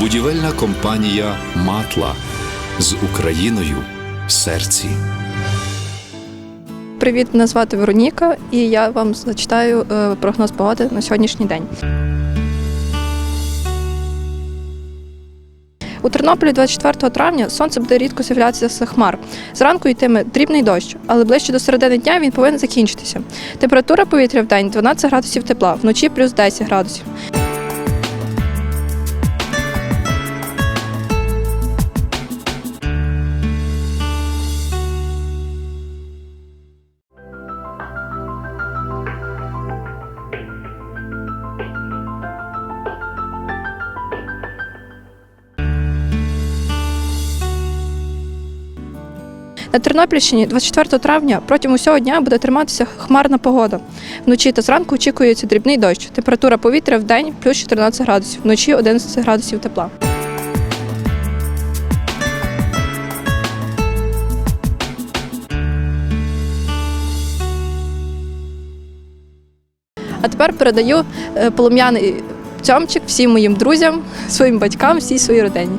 Будівельна компанія Матла з Україною в серці. Привіт, мене звати Вероніка, і я вам зачитаю е, прогноз погоди на сьогоднішній день. У Тернополі 24 травня сонце буде рідко з'являтися з хмар. Зранку йтиме дрібний дощ, але ближче до середини дня він повинен закінчитися. Температура повітря в день 12 градусів тепла, вночі плюс 10 градусів. На Тернопільщині 24 травня протягом усього дня буде триматися хмарна погода. Вночі та зранку очікується дрібний дощ. Температура повітря в день плюс 14 градусів, вночі 11 градусів тепла. А тепер передаю е, полум'яний цьомчик всім моїм друзям, своїм батькам, всій своїй родині.